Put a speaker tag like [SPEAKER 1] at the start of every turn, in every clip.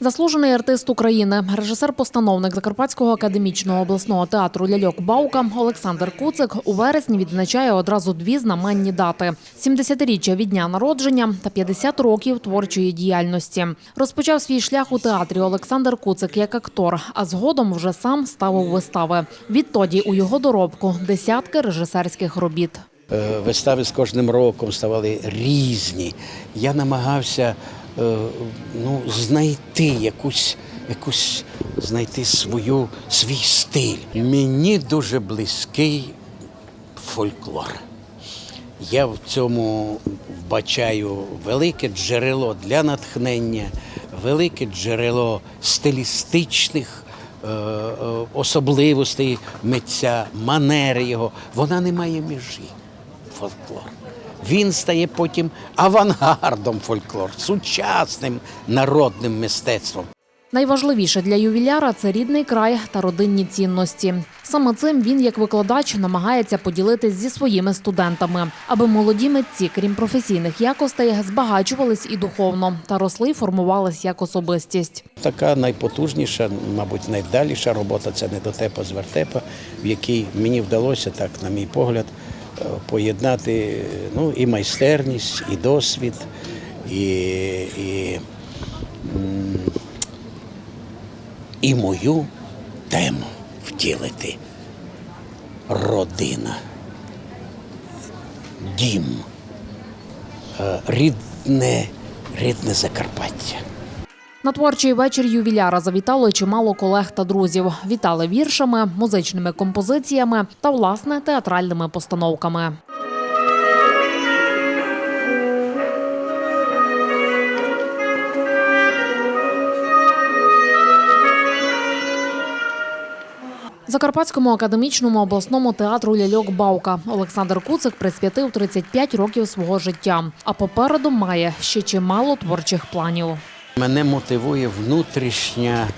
[SPEAKER 1] Заслужений артист України, режисер-постановник Закарпатського академічного обласного театру ляльок Баука Олександр Куцик у вересні відзначає одразу дві знаменні дати: 70-річчя від дня народження та 50 років творчої діяльності. Розпочав свій шлях у театрі Олександр Куцик як актор, а згодом вже сам ставив вистави. Відтоді у його доробку десятки режисерських робіт.
[SPEAKER 2] Е, Вистави з кожним роком ставали різні. Я намагався ну, знайти якусь, якусь знайти свою, свій стиль. Мені дуже близький фольклор. Я в цьому вбачаю велике джерело для натхнення, велике джерело стилістичних е, е, особливостей митця, манери його. Вона не має межі. Фольклор. Він стає потім авангардом фольклор, сучасним народним мистецтвом.
[SPEAKER 1] Найважливіше для ювіляра це рідний край та родинні цінності. Саме цим він, як викладач, намагається поділитись зі своїми студентами, аби молоді митці, крім професійних якостей, збагачувались і духовно та росли формувались як особистість.
[SPEAKER 2] Така найпотужніша, мабуть, найвдаліша робота це недотепа з вертепа, в якій мені вдалося, так, на мій погляд, поєднати ну, і майстерність, і досвід, і, і, і мою тему втілити. Родина, дім, е, рідне, рідне Закарпаття.
[SPEAKER 1] На творчий вечір ювіляра завітало чимало колег та друзів. Вітали віршами, музичними композиціями та власне театральними постановками. Закарпатському академічному обласному театру ляльок Баука Олександр Куцик присвятив 35 років свого життя. А попереду має ще чимало творчих планів.
[SPEAKER 2] Мене мотивує внутрішня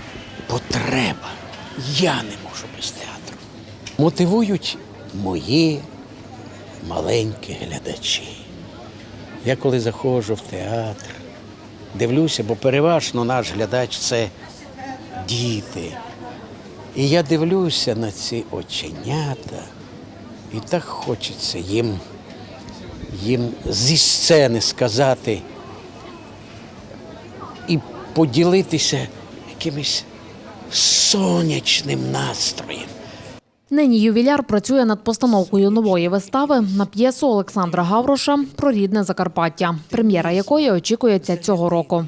[SPEAKER 2] потреба. Я не можу без театру. Мотивують мої маленькі глядачі. Я коли заходжу в театр, дивлюся, бо переважно наш глядач це діти. І я дивлюся на ці оченята, і так хочеться їм, їм зі сцени сказати поділитися якимось сонячним настроєм.
[SPEAKER 1] Нині ювіляр працює над постановкою нової вистави на п'єсу Олександра Гавроша про рідне Закарпаття, прем'єра якої очікується цього року.